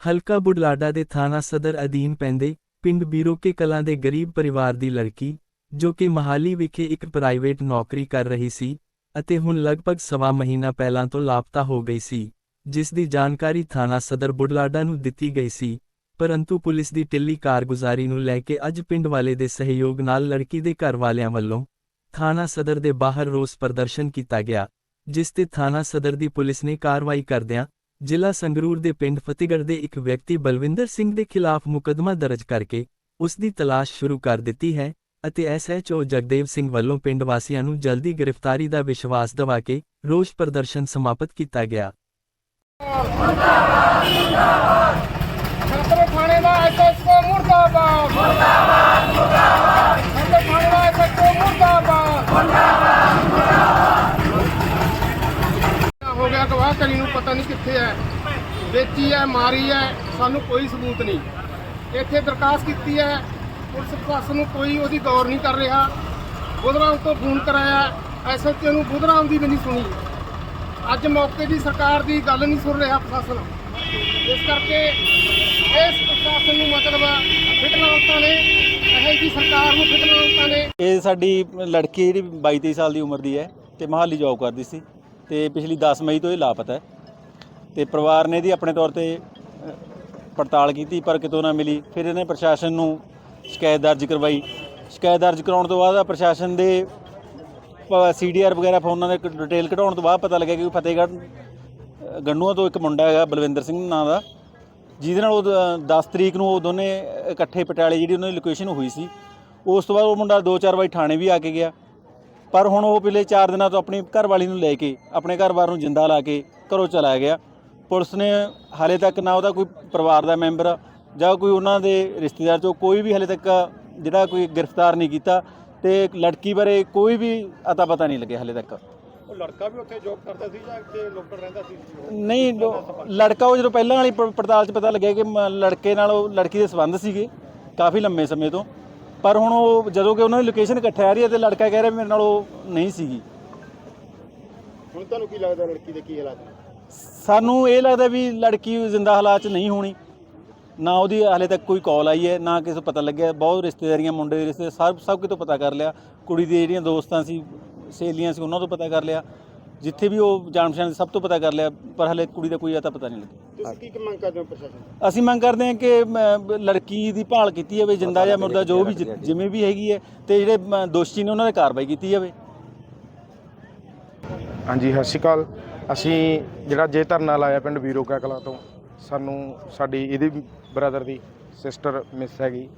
ਹਲਕਾ ਬੁਢਲਾਡਾ ਦੇ ਥਾਣਾ ਸਦਰ ਅਧੀਨ ਪੈਂਦੇ ਪਿੰਡ ਬੀਰੋਕੇ ਕਲਾਂ ਦੇ ਗਰੀਬ ਪਰਿਵਾਰ ਦੀ ਲੜਕੀ, ਜੋ ਕਿ ਮਹਾਲੀ ਵਿਖੇ ਇੱਕ ਪ੍ਰਾਈਵੇਟ ਨੌਕਰੀ ਕਰ ਰਹੀ ਸੀ ਅਤੇ ਹੁਣ ਲਗਭਗ ਸਵਾ ਮਹੀਨਾ ਪਹਿਲਾਂ ਤੋਂ ਲਾਪਤਾ ਹੋ ਗਈ ਸੀ, ਜਿਸ ਦੀ ਜਾਣਕਾਰੀ ਥਾਣਾ ਸਦਰ ਬੁਢਲਾਡਾ ਨੂੰ ਦਿੱਤੀ ਗਈ ਸੀ, ਪਰੰਤੂ ਪੁਲਿਸ ਦੀ ਟਿੱਲੀ ਕਾਰਗੁਜ਼ਾਰੀ ਨੂੰ ਲੈ ਕੇ ਅੱਜ ਪਿੰਡ ਵਾਲੇ ਦੇ ਸਹਿਯੋਗ ਨਾਲ ਲੜਕੀ ਦੇ ਘਰ ਵਾਲਿਆਂ ਵੱਲੋਂ ਥਾਣਾ ਸਦਰ ਦੇ ਬਾਹਰ ਰੋਸ ਪ੍ਰਦਰਸ਼ਨ ਕੀਤਾ ਗਿਆ, ਜਿਸ ਤੇ ਥਾਣਾ ਸਦਰ ਦੀ ਪੁਲਿਸ ਨੇ ਕਾਰਵਾਈ ਕਰਦਿਆਂ ਜ਼ਿਲ੍ਹਾ ਸੰਗਰੂਰ ਦੇ ਪਿੰਡ ਫਤਿਹਗੜ੍ਹ ਦੇ ਇੱਕ ਵਿਅਕਤੀ ਬਲਵਿੰਦਰ ਸਿੰਘ ਦੇ ਖਿਲਾਫ ਮੁਕੱਦਮਾ ਦਰਜ ਕਰਕੇ ਉਸ ਦੀ ਤਲਾਸ਼ ਸ਼ੁਰੂ ਕਰ ਦਿੱਤੀ ਹੈ ਅਤੇ ਐਸਐਚਓ ਜਗਦੇਵ ਸਿੰਘ ਵੱਲੋਂ ਪਿੰਡ ਵਾਸੀਆਂ ਨੂੰ ਜਲਦੀ ਗ੍ਰਿਫਤਾਰੀ ਦਾ ਵਿਸ਼ਵਾਸ ਦਿਵਾ ਕੇ ਰੋਸ ਪ੍ਰਦਰਸ਼ਨ ਸਮਾਪਤ ਕੀਤਾ ਗਿਆ। ਗਿਆ ਨੂੰ ਪਤਾ ਨਹੀਂ ਕਿੱਥੇ ਹੈ। ਵੇਚੀ ਹੈ, ਮਾਰੀ ਹੈ, ਸਾਨੂੰ ਕੋਈ ਸਬੂਤ ਨਹੀਂ। ਇੱਥੇ ਦਰਖਾਸਤ ਕੀਤੀ ਹੈ, ਪੁਲਿਸ ਪ੍ਰਸ਼ਾਸਨ ਨੂੰ ਕੋਈ ਉਹਦੀ ਗੌਰ ਨਹੀਂ ਕਰ ਰਿਹਾ। ਬੁਧਰਾਮ ਤੋਂ ਫੋਨ ਕਰਾਇਆ ਐਸਐਚਓ ਨੂੰ ਬੁਧਰਾਮ ਦੀ ਵੀ ਨਹੀਂ ਸੁਣੀ। ਅੱਜ ਮੌਕੇ ਦੀ ਸਰਕਾਰ ਦੀ ਗੱਲ ਨਹੀਂ ਸੁਣ ਰਿਹਾ ਪ੍ਰਸ਼ਾਸਨ। ਇਸ ਕਰਕੇ ਇਸ ਪ੍ਰਸ਼ਾਸਨ ਨੂੰ ਮਤਲਬ ਫਿਟਨਾਉਂਤਾਂ ਨੇ, ਇਹ ਜੀ ਸਰਕਾਰ ਨੂੰ ਫਿਟਨਾਉਂਤਾਂ ਨੇ। ਇਹ ਸਾਡੀ ਲੜਕੀ ਜਿਹੜੀ 22 23 ਸਾਲ ਦੀ ਉਮਰ ਦੀ ਹੈ ਤੇ ਮਹਾਲੀ ਜੌਬ ਕਰਦੀ ਸੀ। ਤੇ ਪਿਛਲੀ 10 ਮਈ ਤੋਂ ਇਹ ਲਾਪਤਾ ਹੈ। ਤੇ ਪਰਿਵਾਰ ਨੇ ਇਹਦੀ ਆਪਣੇ ਤੌਰ ਤੇ ਅ, ਪੜਤਾਲ ਕੀਤੀ ਪਰ ਕਿਤੋਂ ਨਾ ਮਿਲੀ। ਫਿਰ ਇਹਨੇ ਪ੍ਰਸ਼ਾਸਨ ਨੂੰ ਸ਼ਿਕਾਇਤ ਦਰਜ ਕਰਵਾਈ। ਸ਼ਿਕਾਇਤ ਦਰਜ ਕਰਾਉਣ ਤੋਂ ਬਾਅਦ ਪ੍ਰਸ਼ਾਸਨ ਦੇ ਸੀਡੀਆਰ ਵਗੈਰਾ ਫੋਨਾਂ ਦੇ ਡਿਟੇਲ ਕਢਾਉਣ ਤੋਂ ਬਾਅਦ ਪਤਾ ਲੱਗਿਆ ਕਿ ਫਤਿਹਗੜ੍ਹ ਅ, ਗੰਨੂਆਂ ਤੋਂ ਇੱਕ ਮੁੰਡਾ ਹੈਗਾ ਬਲਵਿੰਦਰ ਸਿੰਘ ਨਾਂ ਦਾ। ਜਿਹਦੇ ਨਾਲ ਉਹ ਦ- 10 ਤਰੀਕ ਨੂੰ ਉਹ ਦੋਨੇ ਇਕੱਠੇ ਪਟਿਆਲੇ ਜਿਹੜੀ ਉਹਨਾਂ ਦੀ ਲੋਕੇਸ਼ਨ ਹੋਈ ਸੀ ਉਸ ਤੋਂ ਬਾਅਦ ਉਹ ਮੁੰਡਾ ਦੋ ਚਾਰ ਵਾਰੀ ਥਾਣੇ ਵੀ ਆ ਕੇ ਗਿਆ। ਪਰ ਹੁਣ ਉਹ ਪਿਛਲੇ 4 ਦਿਨਾਂ ਤੋਂ ਆਪਣੀ ਘਰਵਾਲੀ ਨੂੰ ਲੈ ਕੇ ਆਪਣੇ ਘਰ-ਬਾਰ ਨੂੰ ਜਿੰਦਾ ਲਾ ਕੇ ਘਰੋਂ ਚਲਾ ਗਿਆ। ਪੁਲਿਸ ਨੇ ਹਾਲੇ ਤੱਕ ਨਾ ਉਹਦਾ ਕੋਈ ਪਰਿਵਾਰ ਦਾ ਮੈਂਬਰ ਜਾਂ ਕੋਈ ਉਹਨਾਂ ਦੇ ਰਿਸ਼ਤੇਦਾਰ ਚੋਂ ਕੋਈ ਵੀ ਹਾਲੇ ਤੱਕ ਜਿਹੜਾ ਕੋਈ ਗ੍ਰਿਫਤਾਰ ਨਹੀਂ ਕੀਤਾ ਤੇ ਲੜਕੀ ਬਾਰੇ ਕੋਈ ਵੀ ਅਤਾ ਪਤਾ ਨਹੀਂ ਲੱਗਿਆ ਹਾਲੇ ਤੱਕ। ਉਹ ਲੜਕਾ ਵੀ ਉੱਥੇ ਜੌਬ ਕਰਦਾ ਸੀ ਜਾਂ ਇੱਥੇ ਲੋਕਲ ਰਹਿੰਦਾ ਸੀ? ਨਹੀਂ ਲੜਕਾ ਉਹ ਜਦੋਂ ਪਹਿਲਾਂ ਵਾਲੀ ਪੜਤਾਲ 'ਚ ਪਤਾ ਲੱਗਿਆ ਕਿ ਲੜਕੇ ਨਾਲ ਉਹ ਲੜਕੀ ਦੇ ਸੰਬੰਧ ਸੀਗੇ ਕਾਫੀ ਲੰਮੇ ਸਮੇਂ ਤੋਂ। ਪਰ ਹੁਣ ਉਹ ਜਦੋਂ ਕਿ ਉਹਨਾਂ ਦੀ ਲੋਕੇਸ਼ਨ ਇਕੱਠੇ ਆ ਰਹੀ ਹੈ ਤੇ ਲੜਕਾ ਕਹਿ ਰਿਹਾ ਮੇਰੇ ਨਾਲ ਉਹ ਨਹੀਂ ਸੀਗੀ। ਹੁਣ ਤੁਹਾਨੂੰ ਕੀ ਲੱਗਦਾ ਲੜਕੀ ਦੇ ਕੀ ਹਾਲਾਤ ਨੇ? ਸਾਨੂੰ ਇਹ ਲੱਗਦਾ ਵੀ ਲੜਕੀ ਜ਼ਿੰਦਾ ਹਾਲਾਤ 'ਚ ਨਹੀਂ ਹੋਣੀ। ਨਾ ਉਹਦੀ ਹਾਲੇ ਤੱਕ ਕੋਈ ਕਾਲ ਆਈ ਹੈ ਨਾ ਕਿਸੇ ਪਤਾ ਲੱਗਿਆ। ਬਹੁਤ ਰਿਸ਼ਤੇਦਾਰੀਆਂ ਮੁੰਡੇ ਦੇ ਰਿਸ਼ਤੇ ਸਭ ਸਭ ਕਿਤੋਂ ਪਤਾ ਕਰ ਲਿਆ। ਕੁੜੀ ਦੀ ਜਿਹੜੀਆਂ ਦੋਸਤਾਂ ਸੀ ਸਹੇਲੀਆਂ ਸੀ ਉਹਨਾਂ ਤੋਂ ਪਤਾ ਕਰ ਲਿਆ। ਜਿੱਥੇ ਵੀ ਉਹ ਜਾਣ ਪਛਾਣ ਸਭ ਤੋਂ ਪਤਾ ਕਰ ਲਿਆ ਪਰ ਹਲੇ ਕੁੜੀ ਦਾ ਕੋਈ ਅਤਾ ਪਤਾ ਨਹੀਂ ਲੱਗਿਆ। ਤੁਸੀਂ ਕੀ ਕੀ ਮੰਗ ਕਰਦੇ ਹੋ ਪ੍ਰਸ਼ਾਸਨ ਤੋਂ? ਅਸੀਂ ਮੰਗ ਕਰਦੇ ਹਾਂ ਕਿ ਮ, ਲੜਕੀ ਦੀ ਭਾਲ ਕੀਤੀ ਜਾਵੇ ਜਿੰਦਾ ਜਾਂ ਮੁਰਦਾ ਜੋ ਵੀ ਜਿ- ਜਿਵੇਂ ਵੀ ਹੈਗੀ ਹੈ ਤੇ ਜਿਹੜੇ ਮ, ਦੋਸ਼ੀ ਨੇ ਉਹਨਾਂ ਤੇ ਕਾਰਵਾਈ ਕੀਤੀ ਜਾਵੇ। ਹਾਂਜੀ ਸਤਿ ਸ਼੍ਰੀ ਅਕਾਲ। ਅਸੀਂ ਜਿਹੜਾ ਜੇ ਧਰਨਾ ਲਾਇਆ ਪਿੰਡ ਵੀਰੋ ਕਾ ਕਲਾਂ ਤੋਂ ਸਾਨੂੰ ਸਾਡੀ ਇਹਦੀ ਬ੍ਰਦਰ ਦੀ ਸਿਸਟਰ ਮਿਸ ਹੈਗੀ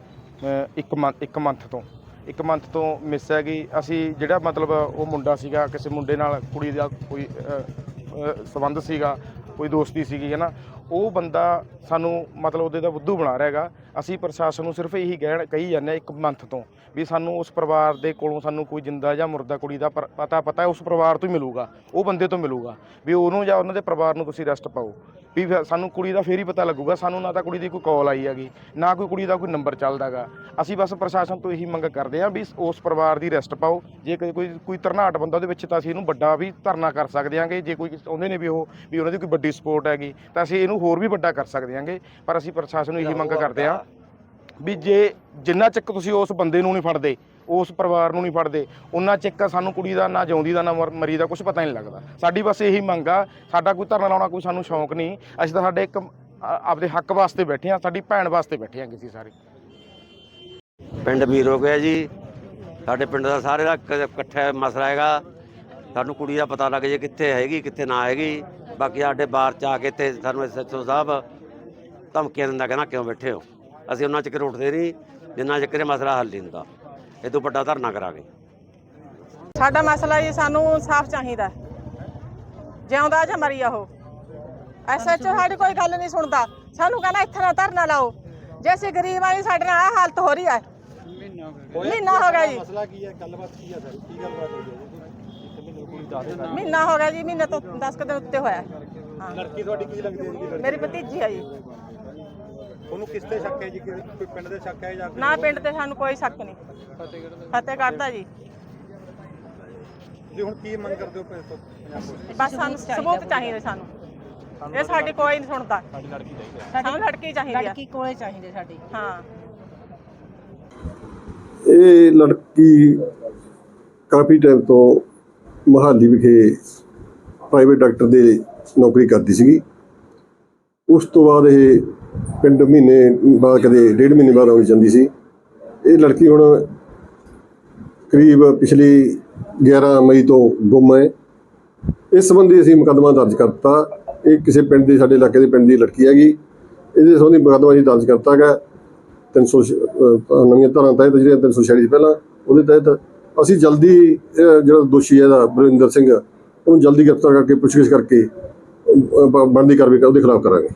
ਅਹ ਇੱਕ ਮੰਥ ਇੱਕ ਮੰਥ ਤੋਂ। ਇੱਕ ਮੰਥ ਤੋਂ ਮਿਸ ਹੈਗੀ। ਅਸੀਂ ਜਿਹੜਾ ਮਤਲਬ ਉਹ ਮੁੰਡਾ ਸੀਗਾ ਕਿਸੇ ਮੁੰਡੇ ਨਾਲ ਕੁੜੀ ਦਾ ਕੋਈ ਅਹ, ਅਹ, ਸੰਬੰਧ ਸੀਗਾ ਕੋਈ ਦੋਸਤੀ ਸੀਗੀ ਹੈ ਨਾ ਉਹ ਬੰਦਾ ਸਾਨੂੰ ਮਤਲਬ ਉਹਦੇ ਦਾ ਬੁੱਧੂ ਬਣਾ ਰਿਹਾ ਹੈਗਾ। ਅਸੀਂ ਪ੍ਰਸ਼ਾਸਨ ਨੂੰ ਸਿਰਫ ਇਹੀ ਕਹਿਣ, ਕਹੀ ਜਾਂਦੇ ਹਾਂ ਇੱਕ ਮੰਥ ਤੋਂ ਵੀ ਸਾਨੂੰ ਉਸ ਪਰਿਵਾਰ ਦੇ ਕੋਲੋਂ ਸਾਨੂੰ ਕੋਈ ਜਿੰਦਾ ਜਾਂ ਮੁਰਦਾ ਕੁੜੀ ਦਾ ਪਰ- ਪਤਾ ਪਤਾ ਉਸ ਪਰਿਵਾਰ ਤੋਂ ਹੀ ਮਿਲੂਗਾ, ਉਹ ਬੰਦੇ ਤੋਂ ਮਿਲੂਗਾ। ਵੀ ਉਹਨੂੰ ਜਾਂ ਉਹਨਾਂ ਦੇ ਪਰਿਵਾਰ ਨੂੰ ਤੁਸੀਂ ਰੈਸਟ ਪਾਓ। ਵੀ ਫਿਰ ਸਾਨੂੰ ਕੁੜੀ ਦਾ ਫੇਰ ਹੀ ਪਤਾ ਲੱਗੂਗਾ, ਸਾਨੂੰ ਨਾ ਤਾਂ ਕੁੜੀ ਦੀ ਕੋਈ ਕਾਲ ਆਈ ਹੈਗੀ, ਨਾ ਕੋਈ ਕੁੜੀ ਦਾ ਕੋਈ ਨੰਬਰ ਚੱਲਦਾਗਾ ਅਸੀਂ ਬਸ ਪ੍ਰਸ਼ਾਸਨ ਤੋਂ ਇਹੀ ਮੰਗ ਕਰਦੇ ਹਾਂ ਵੀ ਉਸ ਪਰਿਵਾਰ ਦੀ ਰੈਸਟ ਪਾਓ। ਜੇ ਕੋਈ ਕੋਈ ਕੋਈ ਧਰਨਾਟ ਬੰਦਾ ਉਹਦੇ ਵਿੱਚ ਤਾਂ ਅਸੀਂ ਇਹਨੂੰ ਵੱਡਾ ਵੀ ਧਰਨਾ ਕਰ ਸਕਦੇ ਹਾਂਗੇ। ਜੇ ਕੋਈ ਚਾਹੁੰਦੇ ਨੇ ਵੀ ਉਹ, ਵੀ ਉਹਨਾਂ ਦੀ ਕੋਈ ਵੱਡੀ ਸਪੋਰਟ ਹੈਗੀ, ਤਾਂ ਅਸੀਂ ਇਹਨੂੰ ਹੋਰ ਵੀ ਵੱਡਾ ਕਰ ਸਕਦੇ ਹਾਂਗੇ ਪਰ ਅਸੀਂ ਪ੍ਰਸ਼ਾਸਨ ਨੂੰ ਇਹੀ ਮੰਗ ਕਰਦੇ ਹਾਂ ਵੀ ਜੇ ਜਿੰਨਾ ਚੱਕ ਤੁਸੀਂ ਉਸ ਬੰਦੇ ਨੂੰ ਨਹੀਂ ਫੜਦੇ ਉਸ ਪਰਿਵਾਰ ਨੂੰ ਨਹੀਂ ਫੜਦੇ ਉਹਨਾਂ ਚੱਕ ਸਾਨੂੰ ਕੁੜੀ ਦਾ ਨਾ ਜਿਉਂਦੀ ਦਾ ਨਾ ਮਰ- ਮਰੀ ਦਾ ਕੁਝ ਪਤਾ ਨਹੀਂ ਲੱਗਦਾ। ਸਾਡੀ ਬਸ ਇਹੀ ਮੰਗ ਆ ਸਾਡਾ ਕੋਈ ਧਰਨਾ ਲਾਉਣਾ ਕੋਈ ਸਾਨੂੰ ਸ਼ੌਂਕ ਨਹੀਂ ਅਸੀਂ ਤਾਂ ਸਾਡੇ ਇੱਕ ਆ- ਆਪਦੇ ਹੱਕ ਵਾਸਤੇ ਬੈਠੇ ਆ ਸਾਡੀ ਭੈਣ ਵਾਸਤੇ ਬੈਠੇ ਆ ਕਿਸੇ ਸਾਰੇ। ਪਿੰਡ ਹੋ ਗਿਆ ਜੀ। ਸਾਡੇ ਪਿੰਡ ਦਾ ਸਾਰੇ ਦਾ ਇਕੱਠਾ ਮਸਲਾ ਹੈਗਾ। ਸਾਨੂੰ ਕੁੜੀ ਦਾ ਪਤਾ ਲੱਗ ਜੇ ਕਿੱਥੇ ਹੈਗੀ ਕਿੱਥੇ ਨਾ ਹੈਗੀ। ਬਾਕੀ ਸਾਡੇ ਬਾਹਰ ਚ ਆ ਕੇ ਤੇ ਸਾਨੂੰ ਐਸਐਚਓ ਸਾਹਿਬ ਧਮਕੀਆਂ ਦਿੰਦਾ ਕਹਿੰਦਾ ਕਿਉਂ ਬੈਠੇ ਹੋ? ਅਸੀਂ ਉਹਨਾਂ ਚਿਰ ਉੱਠਦੇ ਨਹੀਂ ਜਿੰਨਾ ਇਹ ਮਸਲਾ ਹੱਲ ਨਹੀਂ ਹੁੰਦਾ। ਇਹ ਤੋਂ ਵੱਡਾ ਧਰਨਾ ਕਰਾਂਗੇ। ਸਾਡਾ ਮਸਲਾ ਜੀ ਸਾਨੂੰ ਸਾਫ਼ ਚਾਹੀਦਾ ਹੈ। ਜਿਉਂਦਾ ਜਾਂ ਮਰੀਆ ਹੋ ਐਸਐਚਓ ਸਾਡੀ ਕੋਈ ਗੱਲ ਨਹੀਂ ਸੁਣਦਾ। ਸਾਨੂੰ ਕਹਿੰਦਾ ਇੱਥੇ ਨਾ ਧਰਨਾ ਲਾਓ। ਜੇ ਅਸੀਂ ਗਰੀਬ ਆਂ ਸਾਡੇ ਨਾਲ ਆਹ ਹਾਲਤ ਹੋ ਰਹੀ ਹੈ। ਮਹੀਨਾ ਹੋ ਗਿਆ। ਜੀ। ਮਸਲਾ ਕੀ ਹੈ? ਗੱਲਬਾਤ ਕੀ ਹੈ ਸਰ? ਕੀ ਗੱਲਬਾਤ ਹੋਈ ਹੈ ਮਹੀਨੇ ਹੋ ਗਿਆ ਜੀ ਮਹੀਨੇ ਤੋਂ 10 ਕੁ ਦਿਨ ਉੱਤੇ ਹੋਇਆ। ਹੈ। ਹਾਂ ਲੜਕੀ ਤੁਹਾਡੀ ਕੀ ਲੱਗਦੀ ਹੈ ਮੇਰੀ ਭਤੀਜੀ ਆ ਜੀ। ਉਹਨੂੰ ਕਿਸ ਤੇ ਸ਼ੱਕ ਹੈ ਜੀ? ਕਿ ਕੋਈ ਪਿੰਡ ਦੇ ਸ਼ੱਕ ਹੈ ਜਾਂ ਨਾ ਪਿੰਡ ਤੇ ਸਾਨੂੰ ਕੋਈ ਸ਼ੱਕ ਨਹੀਂ। ਫਤਿਹਗੜ੍ਹ ਦਾ ਜੀ। ਤੁਸੀਂ ਹੁਣ ਕੀ ਮੰਗ ਕਰਦੇ ਹੋ ਪਿੰਡ ਤੋਂ ਪੰਜਾਬ ਪੁਲਿਸ ਬਸ ਸਾਨੂੰ ਸਬੂਤ ਚਾਹੀਦੇ ਸਾਨੂੰ। ਇਹ ਸਾਡੀ ਕੋਈ ਨਹੀਂ ਸੁਣਦਾ। ਸਾਨੂੰ ਲੜਕੀ ਚਾਹੀਦੀ ਆ ਲੜਕੀ ਕੋਲੇ ਚਾਹੀਦੇ ਸਾਡੀ। ਹਾਂ। ਇਹ ਲੜਕੀ ਕਾਫੀ ਟਾਈਮ ਤੋਂ ਮਹਾਲੀ ਵਿਖੇ ਪ੍ਰਾਈਵੇਟ ਡਾਕਟਰ ਦੇ ਨੌਕਰੀ ਕਰਦੀ ਸੀਗੀ। ਉਸ ਤੋਂ ਬਾਅਦ ਇਹ ਪਿੰਡ ਮਹੀਨੇ ਬਾਅਦ ਕਦੇ ਡੇਢ ਮਹੀਨੇ ਬਾਅਦ ਆਉਣੀ ਜਾਂਦੀ ਸੀ। ਇਹ ਲੜਕੀ ਹੁਣ ਕਰੀਬ ਪਿਛਲੀ 11 ਮਈ ਤੋਂ ਗੁੰਮ ਹੈ। ਇਸ ਸੰਬੰਧੀ ਅਸੀਂ ਮੁਕੱਦਮਾ ਦਰਜ ਕਰਤਾ। ਇਹ ਕਿਸੇ ਪਿੰਡ ਦੀ, ਸਾਡੇ ਇਲਾਕੇ ਦੇ ਪਿੰਡ ਦੀ ਲੜਕੀ ਹੈਗੀ। ਇਹਦੇ ਸੰਬੰਧੀ ਮੁਕੱਦਮਾ ਜੀ ਦਰਜ ਕਰਤਾ ਹੈਗਾ। 300 ਸ਼- ਨਵੀਆਂ ਧਾਰਾਂ ਤਹਿਤ ਜਿਹੜੀਆਂ 346 ਪਹਿਲਾਂ, ਉਹਦੇ ਤਹਿਤ ਅਸੀਂ ਜਲਦੀ, ਇਹ ਜਿਹੜਾ ਦੋਸ਼ੀ ਹੈ ਇਹਦਾ ਬਲਵਿੰਦਰ ਸਿੰਘ, ਉਹਨੂੰ ਜਲਦੀ ਗ੍ਰਿਫਤਾਰ ਕਰਕੇ ਪੁੱਛਗਿੱਛ ਕਰਕੇ ਬਣਦੀ ਕਾਰਵਾਈ ਉਹਦੇ ਖਿਲਾਫ ਕਰਾਂਗੇ।